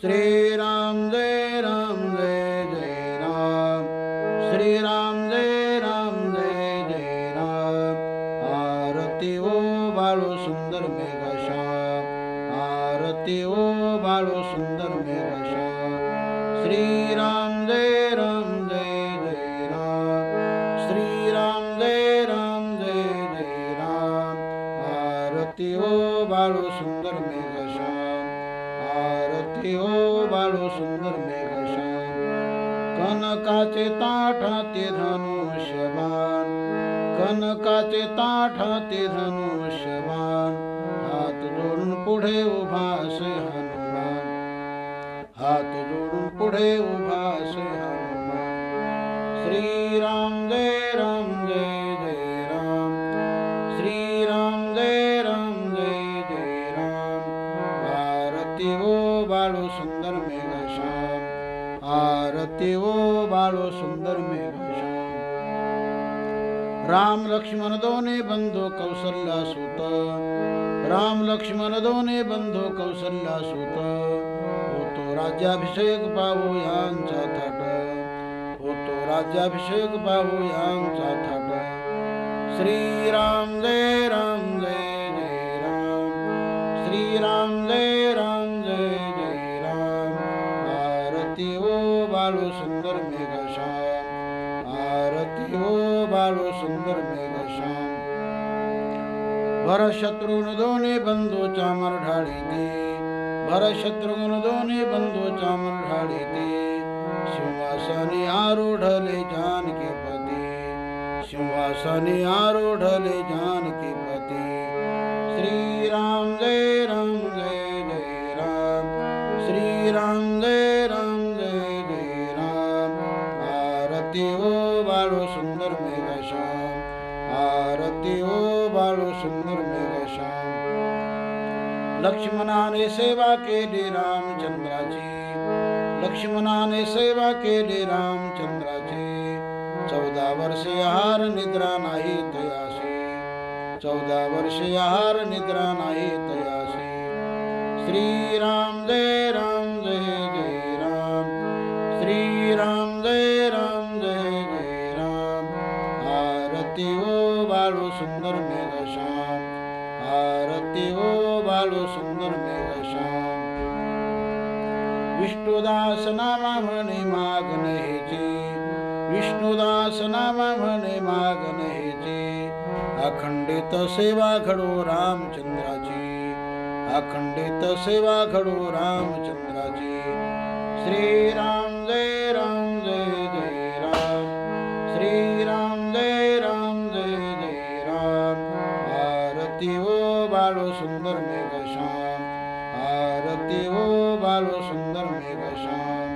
श्रीराम जय राम जय जय राम श्रीराम जय राम जय जय राम आरती ओ बाळू सुंदर मेघश्याम आरती ओ बाळू सुंदर मेघश्याम श्रीराम जय राम जय जय राम श्रीराम जय राम जय जय राम आरती ओ बाळू सुंदर मेघश्याम आरती हो बाळू सुंदर मेघश्याम कनकाचे ताठाते धनुष्यबाण. कनकाचे ताठाते धनुष्यबाण. हात जोडून पुढे उभा असे हनुमान. हात जोडून पुढे उभा असे हनुमान. श्रीराम जय राम जय. आरती ओ हो सुंदर राम लक्ष्मण दोने बंधो कौशल्या सुत. राम लक्ष्मण दोने बंधो कौशल्या सुत. होतो राज्याभिषेक पाहू यांचा थाट. होतो राज्याभिषेक पाहू यांचा थाट. श्रीराम जय राम जय जय राम. श्रीराम जय राम सुंदर मेघश्याम आरती हो बाळू सुंदर मेघश्याम भरशत्रुन दोन्ही बंधू चामर भर भरशत्रुघ्न दोन्ही बंधू चामर ढाळीते. सिंहासनी आरूढले जानकी पती सिंहासनी आरूढले जानकी पती सुंदर मेघश्याम आरती ओ बाळू सुंदर मेघश्याम लक्ष्मणाने सेवा केली रामचंद्राची लक्ष्मणाने सेवा केली रामचंद्राची. चौदा वर्षे आहार निद्रा नाही तयासी चौदा वर्षे आहार निद्रा नाही तयासी. श्रीराम जय आरती ओ बाळू सुंदर मेघश्याम आरती ओ बाळू सुंदर मेघश्याम विष्णुदास नामा म्हणे माग हेचे विष्णुदास नामा म्हणे माग हेचे अखंडित सेवा घडो रामचंद्राची. अखंडित सेवा घडो रामचंद्राची. श्रीराम जय सुंदर मेघ सुंदर आरती हो बालो सुंदर मेघ मेघश्याम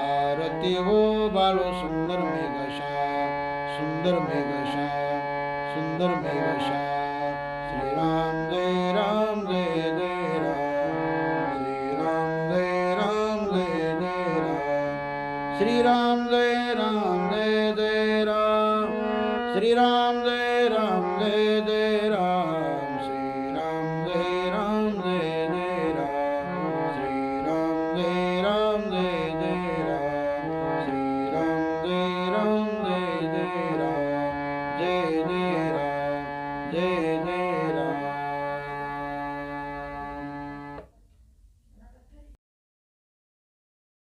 आरती हो बालो सुंदर मेघ मेघश्याम सुंदर मेघ मेघश्याम सुंदर मेघ मेघश्याम श्रीराम जय राम जय जय राम. श्रीराम जय राम जय जय राम. श्रीराम जय राम जय जय राम. श्रीराम जय राम जय जय जय